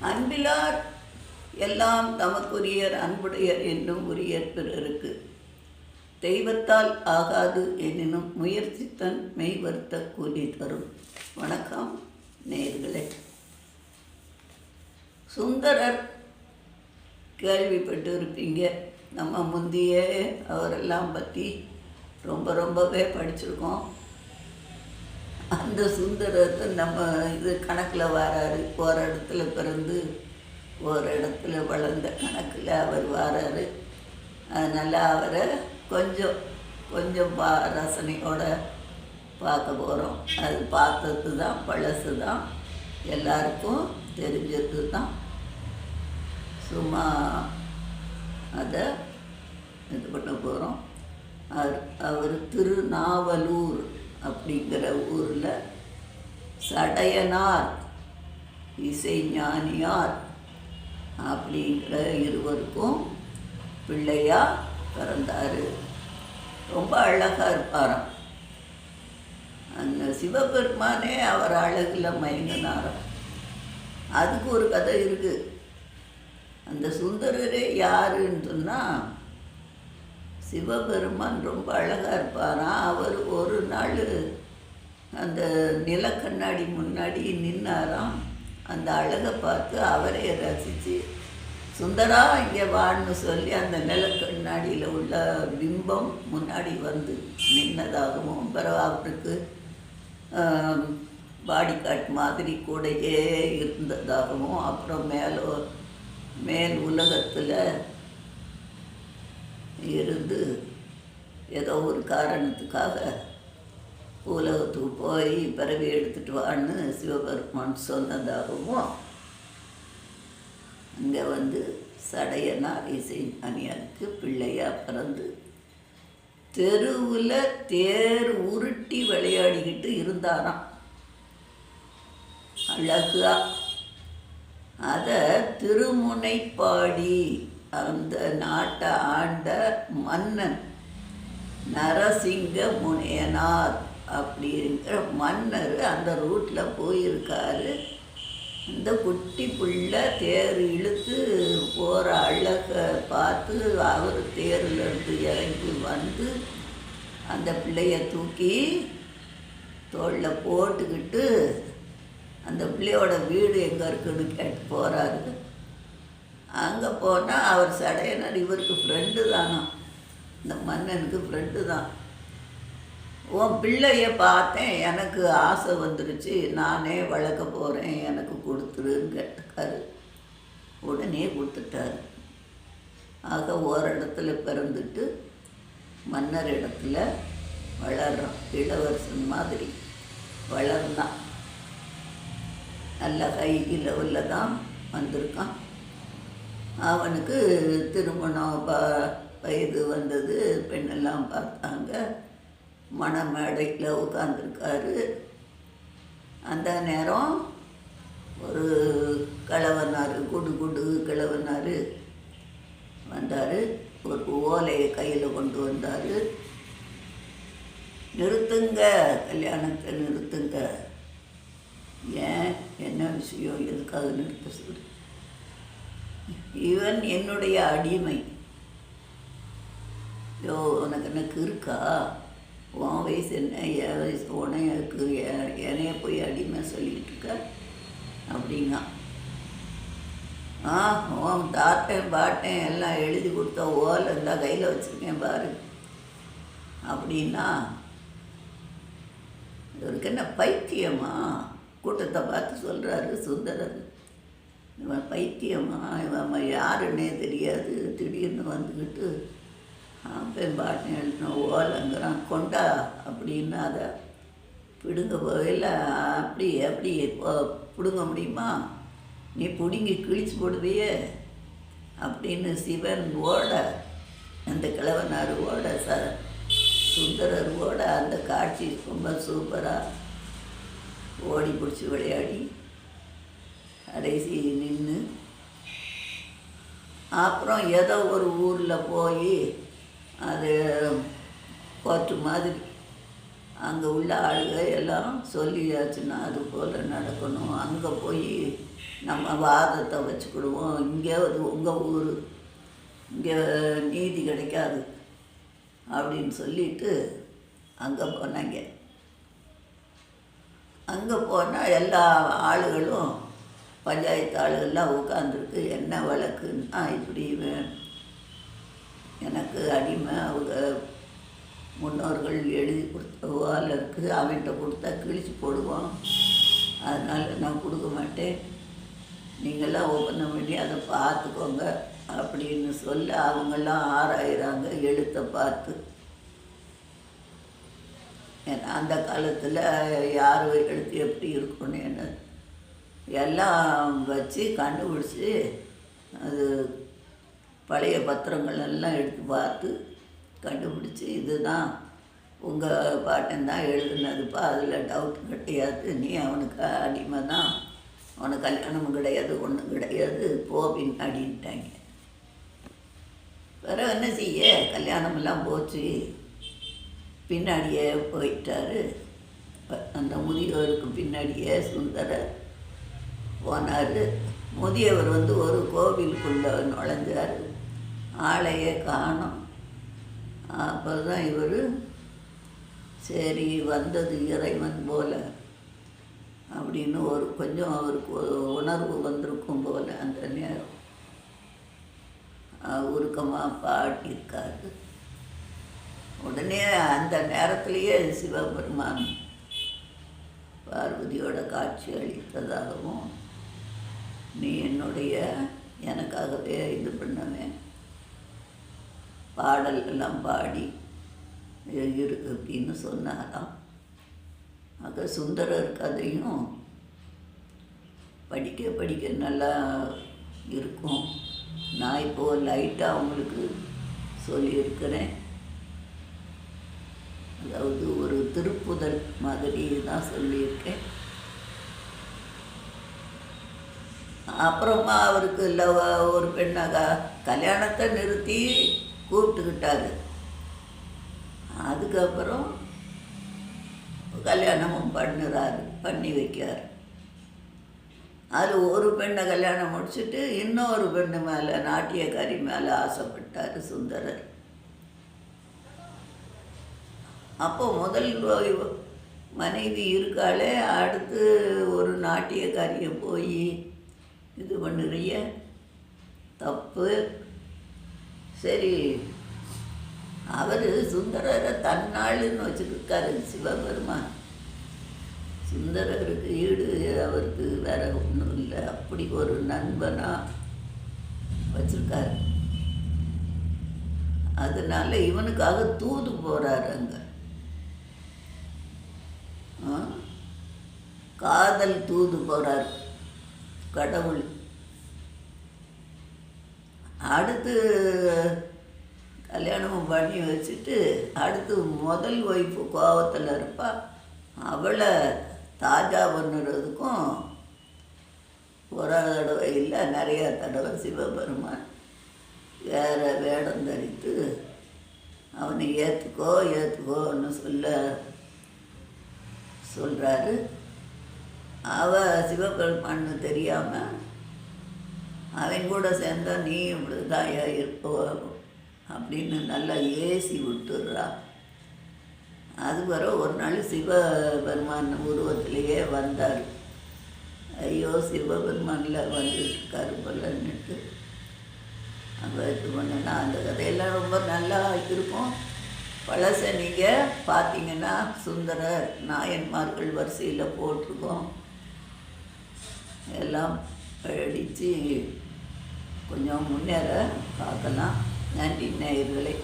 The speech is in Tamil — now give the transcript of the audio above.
அன்பிலார் எல்லாம் தமக்குரியர் அன்புடையர் என்னும் உரியர் பிறருக்கு. தெய்வத்தால் ஆகாது எனினும் முயற்சித்தன் மெய் வருத்த கூலி தரும். வணக்கம் நேர்களே. சுந்தரர் கேள்விப்பட்டு இருப்பீங்க நம்ம முந்தைய அவரெல்லாம் பற்றி ரொம்ப ரொம்பவே படிச்சிருக்கோம். அந்த சுந்தரத்தை நம்ம இது கணக்கில் வராரு. ஒரு இடத்துல பிறந்து ஒரு இடத்துல வளர்ந்த கணக்கில் அவர் வராரு. அதனால் அவரை கொஞ்சம் கொஞ்சம் பா ரசனையோட பார்க்க போகிறோம் அது பார்த்தது தான் பழசு தான். எல்லாருக்கும் தெரிஞ்சது தான். சும்மா அதை இது பண்ண போகிறோம் அவர் அவர் திருநாவலூர். அப்படிங்கிற ஊரில் சடையனார் இசைஞானியார் அப்படிங்கிற இருவருக்கும் பிள்ளையா பிறந்தார். ரொம்ப அழகாக இருப்பாராம். அந்த சிவபெருமானே அவர் அழகில் மயங்கினாராம் அதுக்கு ஒரு கதை இருக்குது அந்த சுந்தரரே யாருன்னு சொன்னால் சிவபெருமான் ரொம்ப அழகாக இருப்பாராம் அவர் ஒரு நாள் அந்த நிலக்கண்ணாடி முன்னாடி நின்னாராம். அந்த அழகை பார்த்து அவரே ரசித்து சுந்தரா இங்கே வான்னு சொல்லி அந்த நிலக்கண்ணாடியில் உள்ள பிம்பம் முன்னாடி வந்து நின்னதாகவும் பிறகு அவருக்கு பாடி காட் மாதிரி கூடையே இருந்ததாகவும் அப்புறம் மேலோ மேல் உலகத்தில் இருந்து ஏதோ ஒரு காரணத்துக்காக உலகத்துக்கு போய் பிறவி எடுத்துட்டு வான்னு சிவபெருமான் சொன்னதாகவும் அங்கே வந்து சடையனார் இசை அணியாருக்கு பிள்ளையாக பிறந்து தெருவில் தேர் உருட்டி விளையாடிக்கிட்டு இருந்தாராம். அழகா. அதை திருமுனைப்பாடி அந்த நாட்டை ஆண்ட மன்னன் நரசிங்க முனையனார் அப்படிங்கிற மன்னர் அந்த ரூட்டில் போயிருக்காரு. இந்த குட்டி புள்ள தேர் இழுத்து போகிற அழகை பார்த்து அவர் தேர்லேருந்து இறங்கி வந்து அந்த பிள்ளைய தூக்கி தோளில் போட்டுக்கிட்டு அந்த பிள்ளையோட வீடு எங்கே இருக்குன்னு கேட்டு போகிறாரு அங்கே போனால் அவர் சடையனர் இவருக்கு ஃப்ரெண்டு தானா? இந்த மன்னனுக்கு ஃப்ரெண்டு தான். உன் பிள்ளைய பார்த்தேன் எனக்கு ஆசை வந்துருச்சு நானே வளர்க்க போகிறேன் எனக்கு கொடுத்துருன்னு கேட்டுக்காரு உடனே கொடுத்துட்டாரு. ஆக ஒரு இடத்துல பிறந்துட்டு மன்னர் இடத்துல வளர்றான். இளவரசன் மாதிரி வளர்ந்தான். நல்ல ஹை லெவலில் தான் வந்திருக்கான். அவனுக்கு திருமணம் ப வயது வந்தது பெண்ணெல்லாம் பார்த்தாங்க. மணமேடையில் உட்காந்துருக்காரு அந்த நேரம் ஒரு கிழவனார் குடு குடு கிழவனார் வந்தார். ஒரு ஓலையை கையில் கொண்டு வந்தார். நிறுத்துங்க கல்யாணத்தை நிறுத்துங்க. ஏன்? என்ன விஷயம்? எதுக்காக நிறுத்த சொல்லு இவன் என்னுடைய அடிமை. யோ உனக்கு எனக்கு இருக்கா? உன் வயசு என்ன? என் வயசு உனையக்கு என்னைய போய் அடிமை சொல்லிகிட்டு இருக்க? அப்படிங்க ஆ உன் தாத்தன் பாட்டேன் எல்லாம் எழுதி கொடுத்த ஓலை இருந்தால் கையில் வச்சுருக்கேன் பாரு. அப்படின்னா இவருக்கு என்ன பைத்தியமா? கூட்டத்தை பார்த்து சொல்கிறாரு சுந்தரர். இவன் பைத்தியமா இவன் யாருன்னே தெரியாது. திடீர்னு வந்துக்கிட்டு பெண் எழுதின ஓலைங்கிறான். கொண்டா அப்படின்னு அதை பிடுங்க போகையில் அப்படி அப்படி பிடுங்க முடியுமா? நீ பிடுங்கி கிழிச்சு போடுவியே அப்படின்னு சிவன் ஓட அந்த கிழவனார் ஓட ச சுந்தரர் ஓட அந்த காட்சி ரொம்ப சூப்பராக ஓடி பிடிச்சி விளையாடி. கடைசி நின்று அப்புறம் ஏதோ ஒரு ஊரில் போய் அது கோர்ட்டு மாதிரி அங்கே உள்ள ஆளுகள் எல்லாம் சொல்லியாச்சுன்னா அது போல் நடக்கணும். அங்கே போய் நம்ம வாதத்தை வச்சுக்கிடுவோம். இங்கே அது உங்கள் ஊர். இங்கே நீதி கிடைக்காது அப்படின்னு சொல்லிட்டு அங்கே போனாங்க. அங்கே போனால் எல்லா ஆளுகளும் பஞ்சாயத்து ஆளுகள்லாம் உட்காந்துருக்கு என்ன வழக்குன்னா? இப்படி எனக்கு அடிமை அவங்க முன்னோர்கள் எழுதி கொடுத்த ஓலை இருக்குது அவன்கிட்ட கொடுத்தா கிழிச்சு போடுவான். அதனால் நான் கொடுக்க மாட்டேன். நீங்களாம் ஒப்பந்தம் பண்ணி அதை பார்த்துக்கோங்க அப்படின்னு சொல்ல அவங்கெல்லாம் ஆராயிறாங்க எழுத்தை பார்த்து. ஏன்னா அந்த காலத்தில் யார் எழுத்து எப்படி இருக்கும்னு என்ன எல்லாம் வச்சு கண்டுபிடிச்சி அது பழைய பத்திரங்கள் எல்லாம் எடுத்து பார்த்து கண்டுபிடிச்சி இதுதான். உங்கள் பாட்டன் தான் எழுதுனதுப்பா அதில் டவுட் கிடையாது. நீ அவனுக்கு அடிமை தான். அவனுக்கு கல்யாணமும் கிடையாது ஒன்றும் கிடையாது. போ அப்படின்ட்டாங்க வேறு என்ன செய்ய? கல்யாணமெல்லாம் போச்சு. பின்னாடியே போயிட்டாரு. அந்த முதியோருக்கு பின்னாடியே சுந்தரர் போனார். முதியவர் வந்து ஒரு கோவிலுக்குள்ளே நுழைஞ்சார். ஆளையே காணோம். அப்போ தான் இவர் சரி வந்தது இறைவன் போல அப்படின்னு ஒரு கொஞ்சம் அவருக்கு உணர்வு வந்திருக்கும் போல அந்த நேரம். உருக்கமாக பாடியிருக்காரு. உடனே அந்த நேரத்திலேயே சிவபெருமான் பார்வதியோட காட்சி அளித்ததாகவும் நீ என்னுடைய எனக்காகவே இது பண்ணுவேன் பாடல் எல்லாம் பாடி இரு அப்படின்னு சொன்னாராம். ஆக சுந்தரர் கதையும் படிக்க படிக்க நல்லா இருக்கும். நான் இப்போது லைட்டாக அவங்களுக்கு சொல்லியிருக்கிறேன். அதாவது ஒரு திருப்புதல் மாதிரி தான் சொல்லியிருக்கேன். அப்புறமா அவருக்கு இல்லை ஒரு பெண்ணாக கல்யாணத்தை நிறுத்தி கூப்பிட்டுக்கிட்டாரு. அதுக்கப்புறம் கல்யாணமும் பண்ணுறாரு பண்ணி வைக்கார் அது ஒரு பெண்ணை கல்யாணம் முடிச்சுட்டு இன்னொரு பெண்ணு மேலே நாட்டியக்காரி மேலே ஆசைப்பட்டார் சுந்தரர். அப்போ முதல் மனைவி இருக்காளே அடுத்து ஒரு நாட்டியக்காரியை போய் இது பண்ணுறிய தப்பு. சரி. அவர் சுந்தரரை தன்னாளுன்னு வச்சுருக்காரு சிவபெருமான். சுந்தரருக்கு ஈடு அவருக்கு வேற ஒன்றும் இல்லை. அப்படி ஒரு நண்பனாக வச்சுருக்காரு. அதனால இவனுக்காக தூது போகிறாரு அங்கே. காதல் தூது போகிறார் கடவுள். அடுத்து கல்யாணம் பண்ணி வச்சுட்டு அடுத்து முதல் ஒய்ஃபு கோபத்தில் இருப்பா. அவளை தாஜா பண்ணுறதுக்கும் ஒரு தடவை இல்லை நிறைய தடவை சிவபெருமான் வேற வேடம் தரித்து அவனை ஏற்றுக்கோ ஏற்றுக்கோன்னு சொல்ல சொல்கிறாரு அவ சிவபெருமான்னு தெரியாமல் அவன் கூட சேர்ந்தா நீ இப்படிதான் இருப்போ அப்படின்னு நல்லா ஏசி விட்டுடுறா. அது வர ஒரு நாள் சிவபெருமான் உருவத்திலேயே வந்தார். ஐயோ சிவபெருமானில் வந்துட்டு இருக்காரு போலன்னுட்டு அங்கே இது பண்ணனா அந்த கதையெல்லாம் ரொம்ப நல்லா இருக்கும். பழசை நீங்கள் பார்த்தீங்கன்னா சுந்தரர் நாயன்மார்கள் வரிசையில் போட்டிருக்கோம். எல்லாம் படித்து கொஞ்சம் முன்னேற பார்க்கலாம். நன்றி நேயர்களே.